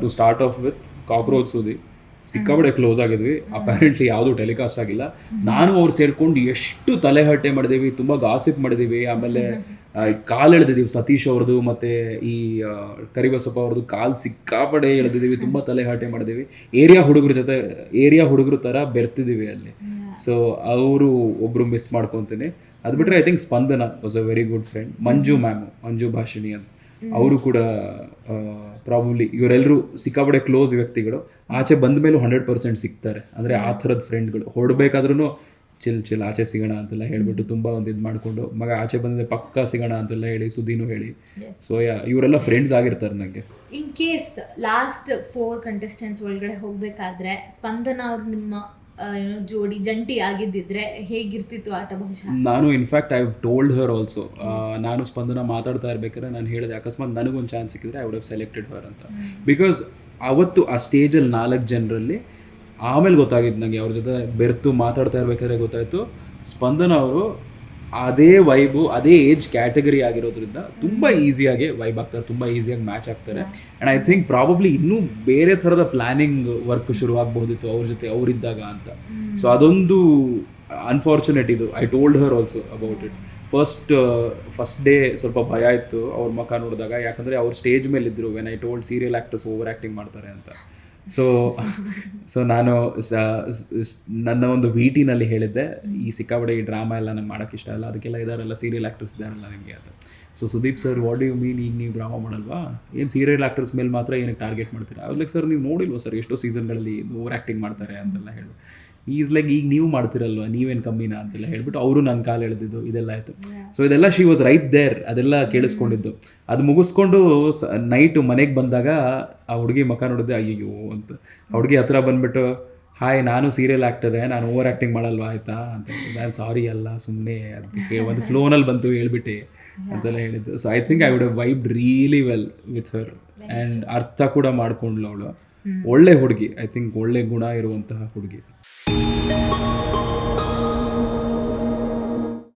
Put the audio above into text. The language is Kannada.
To start off with cockroach ಸುದಿ. ಸಿಕ್ಕಾಪಡೆ ಕ್ಲೋಸ್ ಆಗಿದ್ವಿ. ಅಪ್ಯಾರೆಂಟ್ಲಿ ಯಾವುದು ಟೆಲಿಕಾಸ್ಟ್ ಆಗಿಲ್ಲ. ನಾನು ಅವ್ರು ಸೇರ್ಕೊಂಡು ಎಷ್ಟು ತಲೆಹಟ್ಟೆ ಮಾಡಿದೀವಿ ತುಂಬ ಗಾಸಿಪ್ ಮಾಡಿದೀವಿ. ಆಮೇಲೆ ಕಾಲು ಎಳೆದಿದ್ದೀವಿ ಸತೀಶ್ ಅವ್ರದ್ದು ಮತ್ತೆ ಈ ಕರಿಬಸಪ್ಪ ಅವ್ರದ್ದು ಕಾಲು ಸಿಕ್ಕಾಪಡೆ ಎಳೆದಿದ್ದೀವಿ ತುಂಬ ತಲೆಹರಟೆ ಮಾಡಿದೀವಿ. ಏರಿಯಾ ಹುಡುಗರ ಜೊತೆ ಏರಿಯಾ ಹುಡುಗರು ಥರ ಬೆರ್ತಿದ್ದೀವಿ ಅಲ್ಲಿ. ಸೊ ಅವರು ಒಬ್ರು ಮಿಸ್ ಮಾಡ್ಕೊತೀನಿ. ಅದು ಬಿಟ್ಟರೆ I think Spandana was a very good friend Manju ma'am Manju Bhashini ಅಂತ. ಅವರು ಕೂಡ ಪ್ರಾಬಬ್ಲಿ ಇವರೆಲ್ಲರೂ ಸಿಕ್ಕಾಪಡೆ ಕ್ಲೋಸ್ ವ್ಯಕ್ತಿಗಳು. ಆಚೆ ಬಂದ ಮೇಲೂ ಹಂಡ್ರೆಡ್ ಪರ್ಸೆಂಟ್ ಸಿಗ್ತಾರೆ. ಅಂದರೆ ಆ ಥರದ ಫ್ರೆಂಡ್ಗಳು ಹೊರಡ್ಬೇಕಾದ್ರೂ ಚಿಲ್ ಚಿಲ್ ಆಚೆ ಸಿಗೋಣ ಅಂತೆಲ್ಲ ಹೇಳ್ಬಿಟ್ಟು ತುಂಬ ಒಂದು ಇದು ಮಾಡಿಕೊಂಡು ಮಗ ಆಚೆ ಬಂದಿದೆ ಪಕ್ಕ ಸಿಗೋಣ ಅಂತೆಲ್ಲ ಹೇಳಿ ಸುದೀನು ಹೇಳಿ. ಸೊ ಇವರೆಲ್ಲ ಫ್ರೆಂಡ್ಸ್ ಆಗಿರ್ತಾರೆ ನನಗೆ in case last four contestants ಒಳಗಡೆ ಹೋಗಬೇಕಾದ್ರೆ ಸ್ಪಂದನ ಅವ್ರು ನಿಮ್ಮ ಏನು, ಜೋಡಿ, ಜಂಟಿ ಆಗಿದ್ದಿದ್ರೆ ಹೇಗಿರ್ತಿತ್ತು ಆಟ ಬಹುಶಃ? ನಾನು in fact I told her also ನಾನು ಸ್ಪಂದನ ಮಾತಾಡ್ತಾ ಇರ್ಬೇಕಾದ್ರೆ ನಾನು ಹೇಳಿದೆ, ಅಕಸ್ಮಾತ್ ನನಗೊಂದು ಚಾನ್ಸ್ ಸಿಕ್ಕಿದ್ರೆ I would have selected her ಅಂತ. ಬಿಕಾಸ್ ಅವತ್ತು ಆ ಸ್ಟೇಜಲ್ಲಿ ನಾಲ್ಕು ಜನರಲ್ಲಿ ಆಮೇಲೆ ಗೊತ್ತಾಗಿತ್ತು ನನಗೆ ಅವ್ರ ಜೊತೆ ಬೆರೆತು ಮಾತಾಡ್ತಾ ಇರ್ಬೇಕಾದ್ರೆ ಗೊತ್ತಾಯಿತು. ಸ್ಪಂದನ ಅವರು ಅದೇ ವೈಬು ಅದೇ ಏಜ್ ಕ್ಯಾಟಗರಿ ಆಗಿರೋದ್ರಿಂದ ತುಂಬ ಈಸಿಯಾಗಿ ವೈಬ್ ಆಗ್ತಾರೆ ತುಂಬ ಈಸಿಯಾಗಿ ಮ್ಯಾಚ್ ಆಗ್ತಾರೆ. ಆ್ಯಂಡ್ ಐ ಥಿಂಕ್ ಪ್ರಾಬಬ್ಲಿ ಇನ್ನೂ ಬೇರೆ ಥರದ ಪ್ಲಾನಿಂಗ್ ವರ್ಕ್ ಶುರುವಾಗಬಹುದಿತ್ತು ಅವ್ರ ಜೊತೆ ಅವರಿದ್ದಾಗ ಅಂತ. ಸೊ ಅದೊಂದು ಅನ್ಫಾರ್ಚುನೇಟ್ ಇದು. I told her also about it first first day ಸ್ವಲ್ಪ ಭಯ ಇತ್ತು. ಅವ್ರ ಮುಖ ನೋಡಿದಾಗ ಯಾಕಂದರೆ ಅವ್ರು ಸ್ಟೇಜ್ ಮೇಲೆ ಇದ್ರು when I told serial actors over acting ಮಾಡ್ತಾರೆ ಅಂತ. ಸೊ ಸೊ ನಾನು ನನ್ನ ಒಂದು ವಿ ಟಿನಲ್ಲಿ ಹೇಳಿದ್ದೆ, ಈ ಸಿಕ್ಕಾಪಡೆ ಈ ಡ್ರಾಮಾ ಎಲ್ಲ ನಂಗೆ ಮಾಡೋಕ್ಕೆ ಇಷ್ಟ ಇಲ್ಲ, ಅದಕ್ಕೆಲ್ಲ ಇದಾರಲ್ಲ ಸೀರಿಯಲ್ ಆ್ಯಕ್ಟರ್ಸ್ ಇದ್ದಾರಲ್ಲ ನಿಮಗೆ ಅಂತ. So Sudeep sir what you mean ಈಗ ನೀವು ಡ್ರಾಮಾ ಮಾಡಲ್ವಾ? ಏನು ಸೀರಿಯಲ್ ಆ್ಯಕ್ಟರ್ಸ್ ಮೇಲೆ ಮಾತ್ರ ಏನಕ್ಕೆ ಟಾರ್ಗೆಟ್ ಮಾಡ್ತೀರಾ? ಅವ್ರಿಗೆ ಸರ್, ನೀವು ನೋಡಿಲ್ವ ಸರ್, ಎಷ್ಟೋ ಸೀಸನ್ಗಳಲ್ಲಿ ಓವರ್ ಆ್ಯಕ್ಟಿಂಗ್ ಮಾಡ್ತಾರೆ ಅಂತೆಲ್ಲ ಹೇಳಿ. ಈಸ್ ಲೈಕ್ ಈಗ ನೀವು ಮಾಡ್ತಿರಲ್ವ? ನೀವೇನು ಕಮ್ಮಿನಾ? ಅಂತೆಲ್ಲ ಹೇಳ್ಬಿಟ್ಟು ಅವರು ನನ್ನ ಕಾಲು ಎಳೆದಿದ್ದು ಇದೆಲ್ಲ ಆಯಿತು. ಸೊ ಇದೆಲ್ಲ ಶಿ ವಾಸ್ ರೈಟ್ ದೇರ್ ಅದೆಲ್ಲ ಕೇಳಿಸ್ಕೊಂಡಿದ್ದು. ಅದು ಮುಗಿಸ್ಕೊಂಡು ನೈಟು ಮನೆಗೆ ಬಂದಾಗ ಆ ಹುಡುಗಿ ಮಕ ನೋಡಿದೆ ಅಯ್ಯೋ ಅಂತ. ಆ ಹುಡುಗಿ ಹತ್ರ ಬಂದ್ಬಿಟ್ಟು ಹಾಯ್ ನಾನು ಸೀರಿಯಲ್ ಆ್ಯಕ್ಟರೇ ನಾನು ಓವರ್ ಆ್ಯಕ್ಟಿಂಗ್ ಮಾಡಲ್ವ ಆಯ್ತಾ? ಅಂತ ನಾನು ಸಾರಿ ಅಲ್ಲ ಸುಮ್ಮನೆ ಅದಕ್ಕೆ ಒಂದು ಫ್ಲೋನಲ್ಲಿ ಬಂತು ಹೇಳ್ಬಿಟ್ಟು. ಅಂತೆಲ್ಲ ಹೇಳಿದ್ದು. So I think I would vibed really well with her and ಅರ್ಥ ಕೂಡ ಮಾಡ್ಕೊಂಡ್ಲು ಅವಳು. ಒಳ್ಳೆ ಹುಡುಗಿ ಐ ಥಿಂಕ್ ಒಳ್ಳೆ ಗುಣ ಇರುವಂತಹ ಹುಡುಗಿ.